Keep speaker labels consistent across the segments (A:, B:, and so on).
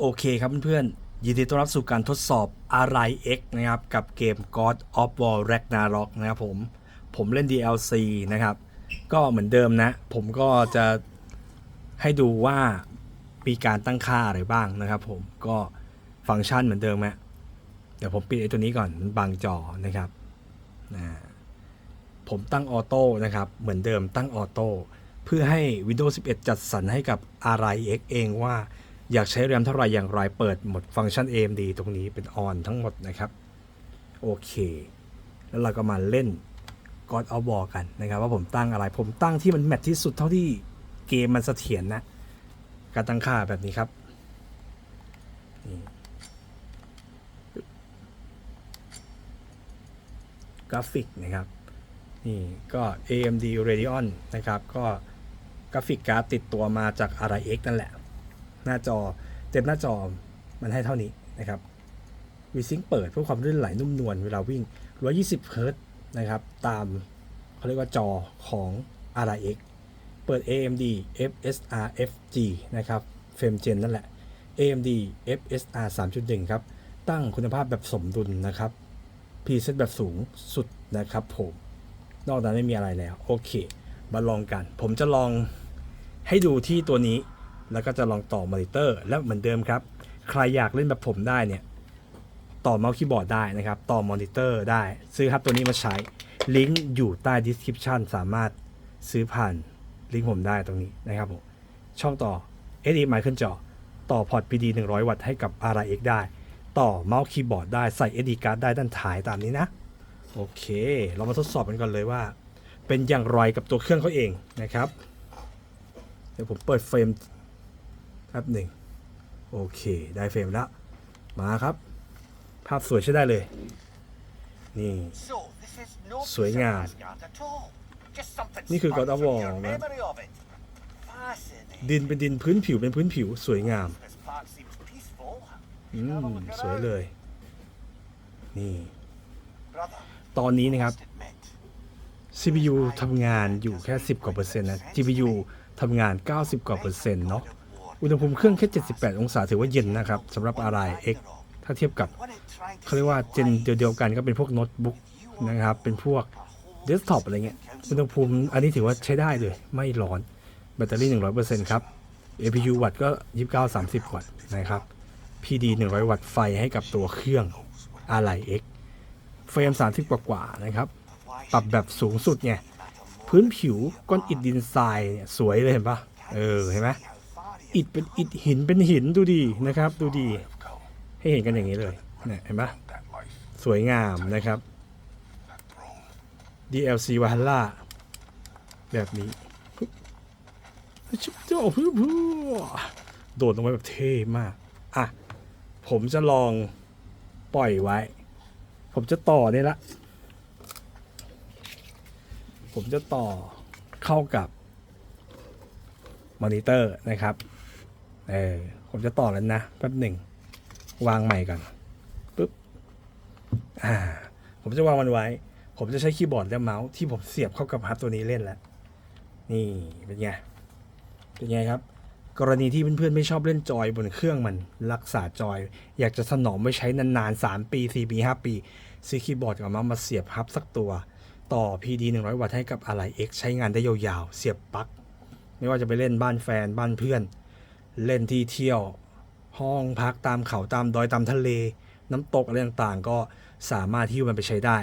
A: โอเคครับเพื่อนๆ ยินดีต้อนรับสู่การทดสอบอะไร X นะครับ กับเกม God of War Ragnarok นะครับผม ผมเล่น DLC นะครับ ก็เหมือนเดิมนะ ผมก็จะให้ดูว่ามีการตั้งค่าอะไรบ้างนะครับผม ก็ฟังก์ชันเหมือนเดิมฮะเดี๋ยวผมปิดไอ้ตัวนี้ก่อน มันบังจอนะครับนะผมตั้งออโต้นะครับ เหมือนเดิมตั้งออโต้เพื่อให้ Windows 11 จัดสรรให้กับ RIX เองว่า อยากใช้แรมเท่าไหร่อย่างไรเปิดหมดฟังก์ชัน AMD ตรงนี้เป็นออนทั้งหมดนะครับ โอเค แล้วเราก็มาเล่น God of War กันนะครับ ว่าผมตั้งอะไร ผมตั้งที่มันแมทที่สุดเท่าที่เกมมันเสถียรนนะ การตั้งค่าแบบนี้ครับกราฟิกนะครับนี่ก็ AMD Radeon นะครับ ก็กราฟิกการ์ดติดตัวมาจาก RX นั่นแหละ หน้าจอเต็มหน้าจอมันให้เท่านี้นะครับวีซิงเปิดเพื่อความลื่นไหลนุ่มนวลเวลาวิ่ง 120เฮิรตนะครับ ตามเขาเรียกว่าจอของ RX เปิด AMD FSR FG นะครับเฟรมเจนนั่นแหละ AMD FSR 3.1 ครับ ตั้งคุณภาพแบบสมดุลนะครับ preset แบบสูงสุดนะครับผม นอกจากนั้นไม่มีอะไรแล้ว โอเค มาลองกัน ผมจะลองให้ดูที่ตัวนี้ แล้วก็จะลองต่อมอนิเตอร์ แล้วเหมือนเดิมครับ ใครอยากเล่นแบบผมได้เนี่ย ต่อเมาส์คีย์บอร์ดได้นะครับ ต่อมอนิเตอร์ได้ ซื้อครับตัวนี้มาใช้ ลิงก์อยู่ใต้ description สามารถซื้อผ่านลิงก์ผมได้ตรงนี้นะครับผมช่องต่อ HDMI ขึ้นจอ ต่อพอร์ต PD 100 วัตต์ให้กับ RX ได้ ต่อเมาส์คีย์บอร์ดได้ใส่ SD card ได้ด้านท้ายตามนี้นะ โอเค เรามาทดสอบกันก่อนเลยว่า เป็นอย่างไรกับตัวเครื่องเขาเองนะครับ เดี๋ยวผมเปิดเฟรม ป๊บหนึ่งโอเค ได้เฟรมแล้วมาครับ ภาพสวยใช้ได้เลย นี่
B: So, this is no
A: สวยงาม
B: piece of Asgard at all. Just something
A: นี่คือ God
B: sparked
A: of
B: from
A: War
B: your
A: นะ
B: memory of it. Fascinating.
A: ดินเป็นดินพื้นผิวเป็นพื้นผิวสวยงาม
B: This part seems peaceful.
A: อื
B: Have a
A: ม
B: look
A: สวย
B: around.
A: เลย นี่
B: Brother,
A: ตอนนี้นะครับ
B: must admit,
A: CPU ทำงานอยู่แค่ 10 กว่าเปอร์เซ็นต์นะ GPU ทำงาน 90 กว่าเปอร์เซ็นต์เนาะ อุณหภูมิเครื่องแค่ 78 องศาถือว่าเย็นนะครับสำหรับ RIX ถ้าเทียบกับเขาเรียกว่าเจนเดียวกันก็เป็นพวกโน้ตบุ๊กนะครับ เป็นพวกเดสก์ท็อปอะไรเงี้ยอุณหภูมิอันนี้ถือว่าใช้ได้เลย ไม่ร้อนแบตเตอรี่ 100%ครับ APU วัตต์ก็ 29 30 วัตต์นะครับ PD 100 วัตต์ไฟให้กับตัวเครื่อง Ally X เฟรม 30 กว่าๆนะครับ ปรับแบบสูงสุดไงพื้นผิวก้อนอิฐดินทรายเนี่ยสวยเลยเห็นปะเออเห็นไหม อิฐเป็นอิฐหินเป็นหินดูดีนะครับ ดูดีให้เห็นกันอย่างนี้เลยเนี่ยเห็นปะ
C: that life,
A: สวยงามนะครับ DLC วาฮัลล่าแบบนี้ชุบเจ้าพึ่โดดลงไปแบบเท่มาก อะ ผมจะลองปล่อยไว้ ผมจะต่อเนี่ยละ ผมจะต่อเข้ากับมอนิเตอร์นะครับ เออผมจะต่อแล้วนะแป๊บหนึ่งวางใหม่ก่อนปุ๊บอ่าผมจะวางมันไว้ ผมจะใช้คีย์บอร์ดและเมาส์ที่ผมเสียบเข้ากับฮับตัวนี้เล่นแล้วนี่เป็นไงเป็นไงครับ กรณีที่เพื่อนๆไม่ชอบเล่นจอยบนเครื่องมันรักษาจอย อยากจะถนอมไว้ใช้นานๆ 3 ปี 4 ปี 5 ปีซื้อคีย์บอร์ดกับเมาส์มาเสียบฮับสักตัว ต่อ PD 100 วัตต์ให้กับอะไร X ใช้งานได้ยาวๆ เสียบปลั๊กไม่ว่าจะไปเล่นบ้านแฟนบ้านเพื่อน เล่นที่เที่ยว ห้องพักตามเขาตามดอยตามทะเล น้ำตกอะไรต่างๆ ก็สามารถที่มันไปใช้ได้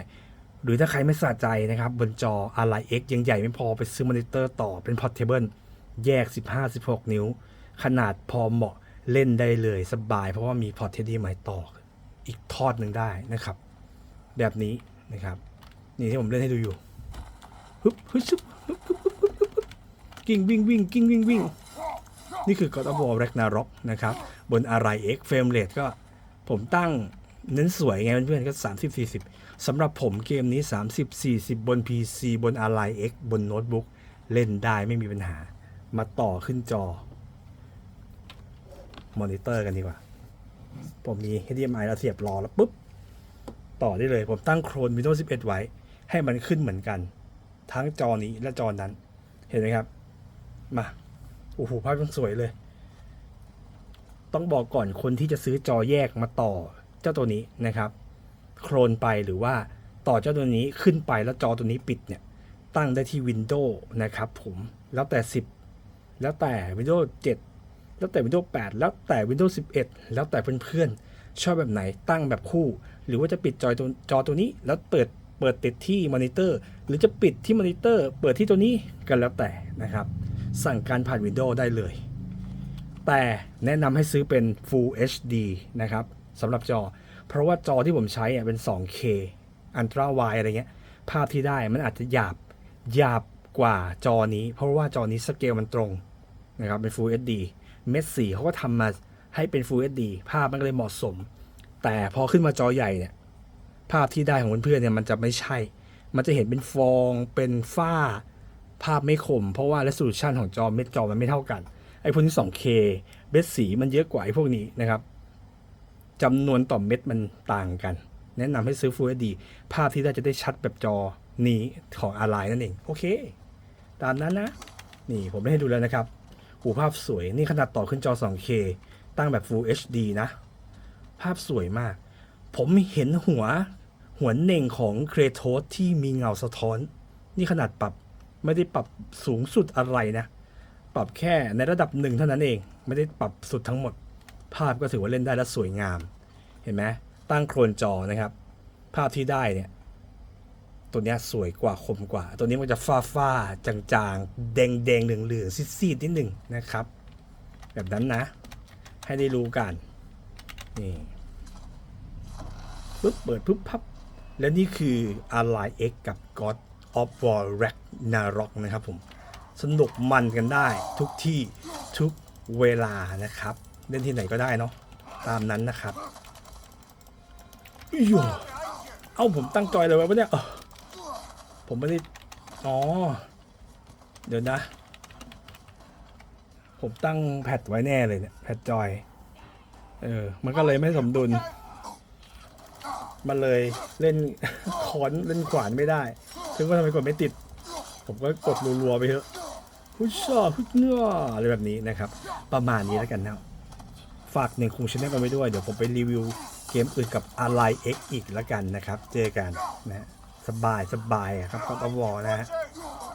A: หรือถ้าใครไม่สะใจนะครับ บนจออะไร X ยังใหญ่ไม่พอไปซื้อมอนิเตอร์ต่อเป็นพอร์ตเทเบิลแยก 15-16 นิ้ว ขนาดพอเหมาะเล่นได้เลยสบาย เพราะว่ามีพอร์ต HDMI ต่ออีกทอดหนึ่งได้นะครับ แบบนี้นะครับ นี่ที่ผมเล่นให้ดูอยู่ฮึบฮึบฮึบฮึบฮึบฮึบฮึบฮึบกิ้งวิ่งวิ่งกิ้งวิ่งวิ่ง นี่คือ God of War Ragnarok นะครับ บน RIX Frame Rate ก็ผมตั้งเน้นสวยไงเพื่อนๆก็ 30 40 สำหรับผมเกมนี้ 30 40 บน PC บน RIX บนโน้ตบุ๊กเล่นได้ไม่มีปัญหา มาต่อขึ้นจอ มอนิเตอร์กันดีกว่า ผมมี HDMI แล้วเสียบรอแล้วปุ๊บ ต่อได้เลย ผมตั้งโครน Windows 11 ไว้ ให้มันขึ้นเหมือนกัน ทั้งจอนี้และจอนั้น เห็นไหมครับ มา โอ้โหภาพยังสวยเลย ต้องบอกก่อนคนที่จะซื้อจอแยกมาต่อเจ้าตัวนี้นะครับ โครนไปหรือว่าต่อเจ้าตัวนี้ขึ้นไปแล้วจอตัวนี้ปิดเนี่ย ตั้งได้ที่ Windows นะครับผมแล้วแต่ 10 แล้วแต่ Windows 7 แล้วแต่ Windows 8 แล้วแต่ Windows 11 แล้วแต่เพื่อนๆ ชอบแบบไหนตั้งแบบคู่ หรือว่าจะปิดจอตัวจอตัวนี้ แล้วเปิดเปิดติดที่มอนิเตอร์ หรือจะปิดที่มอนิเตอร์ เปิดที่ตัวนี้กันแล้วแต่นะครับ สั่งการผ่าน Windows ได้เลย แต่แนะนำให้ซื้อเป็น Full HD นะครับสำหรับจอ เพราะว่าจอที่ผมใช้อะเป็น 2K Ultra Wide อะไรเงี้ย ภาพที่ได้มันอาจจะหยาบหยาบกว่าจอนี้ เพราะว่าจอนี้สเกลมันตรงนะครับเป็น Full HD เม็ดสีเขาก็ทำมาให้เป็น Full HD ภาพมันก็เลยเหมาะสม แต่พอขึ้นมาจอใหญ่เนี่ยภาพที่ได้ของเพื่อนๆเนี่ยมันจะไม่ใช่ มันจะเห็นเป็นฟองเป็นฝ้า ภาพไม่คม เพราะว่า resolution ของจอเม็ดจอมันไม่เท่ากัน ไอ้พวกนี้ 2K เม็ดสีมันเยอะกว่าไอ้พวกนี้นะครับจำนวนต่อเม็ดมันต่างกัน แนะนำให้ซื้อ Full HD ภาพที่ได้จะได้ชัดแบบจอนี้ของอะไรนั่นเอง โอเค ตามนั้นนะ นี่ผมได้ให้ดูแล้วนะครับหูภาพสวย นี่ขนาดต่อขึ้นจอ 2K ตั้งแบบ Full HD นะ ภาพสวยมาก ผมเห็นหัว หัวเน่งของเครโทสที่มีเงาสะท้อน นี่ขนาดปรับ ไม่ได้ปรับสูงสุดอะไรนะ ปรับแค่ในระดับหนึ่งเท่านั้นเอง ไม่ได้ปรับสุดทั้งหมด ภาพก็ถือว่าเล่นได้และสวยงาม เห็นไหมตั้งโครนจอนะครับ ภาพที่ได้เนี่ย ตัวนี้สวยกว่าคมกว่า ตัวนี้มันจะฟ้าฟ้าจางๆ แดงแดงๆเหลืองเหลืองๆซีดๆนิดหนึ่งนะครับ แบบนั้นนะ ให้ได้รู้กัน นี่ปุ๊บเปิดปุ๊บพับ และนี่คือ Ally X กับ God of War Ragnarok นะครับผม สนุกมันกันได้ทุกที่ทุกเวลานะครับ เล่นที่ไหนก็ได้เนาะตามนั้นนะครับอยเอ้าผมตั้งจอยเลยวะเนี่ยผมไม่ได้อ๋อ เดี๋ยวนะ ผมตั้งแพดไว้แน่เลยเนี่ยแพดจอย เออ มันก็เลยไม่สมดุล มันเลยเล่นคอนเล่นขวานไม่ได้ ถึงว่าทำไมกดไม่ติด ผมก็กดรัวๆไปเถอะพุชชอพุชเนื้ออะไรแบบนี้นะครับ ประมาณนี้แล้วกันนะฝากหนึ่งคุงชแนลกันไว้ด้วย เดี๋ยวผมไปรีวิวเกมอื่นกับอะไรเอ็กอีกแล้วกันนะครับ เจอกันนะสบายสบายครับก็ตวอนะฮะ